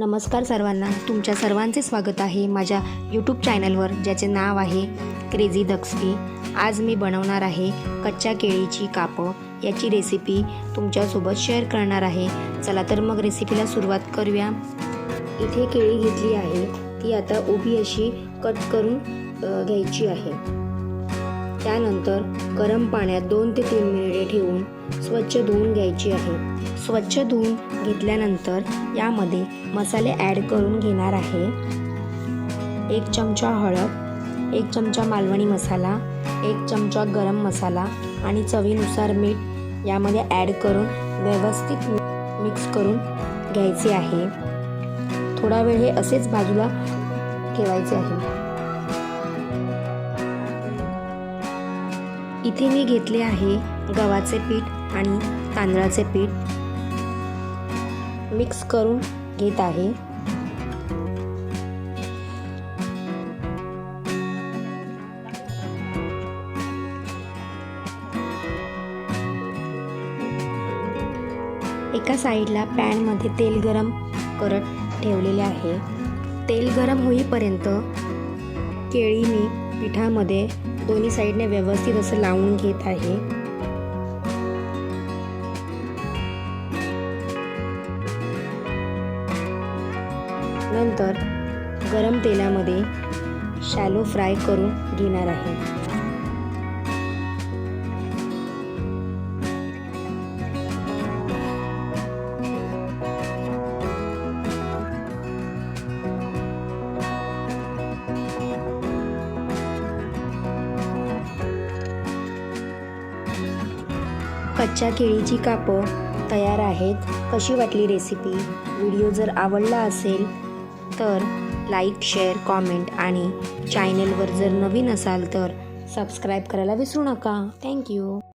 नमस्कार सर्वांना. तुमच्या सर्वांचे स्वागत आहे माझ्या यूट्यूब चॅनलवर ज्याचे नाव आहे क्रेझी दक्सकी आज मी बनवणार आहे कच्च्या केळीची कापं. याची रेसिपी तुमच्यासोबत शेअर करणार आहे. चला तर मग रेसिपीला सुरुवात करूया. इथे केळी घेतली आहे. ती आता उभी अशी कट करून घ्यायची आहे. त्यानंतर गरम पाण्यात दोन ते तीन मिनिटे ठेवून स्वच्छ धुवून घ्यायची आहे. स्वच्छ धुवून घेतल्यानंतर यामध्ये मसाले ॲड करून घेणार आहे. एक चमचा हळद एक चमचा मालवणी मसाला एक चमचा गरम मसाला आणि चवीनुसार मीठ यामध्ये ॲड करून व्यवस्थित मिक्स करून घ्यायचे आहे. थोडा वेळ हे असेच बाजूला ठेवायचे आहे. इथे मी घेतले आहे गव्हाचे पीठ आणि तांदळाचे पीठ. मिक्स करून घेत आहे. एका साईडला पॅनमध्ये तेल गरम करत ठेवलेले आहे. तेल गरम होईपर्यंत केळी मी पिठामध्ये दोन्ही साईडने व्यवस्थित असं लावून घेत आहे. नंतर गरम तेलामध्ये शॅलो फ्राय करून घेणार आहे. कच्च्या केळीची कापं तयार आहेत. कशी वाटली रेसिपी व्हिडिओ जर आवडला असेल तर लाईक शेअर कॉमेंट आणि चॅनेलवर जर नवीन असाल तर सबस्क्राईब करायला विसरू नका. थँक्यू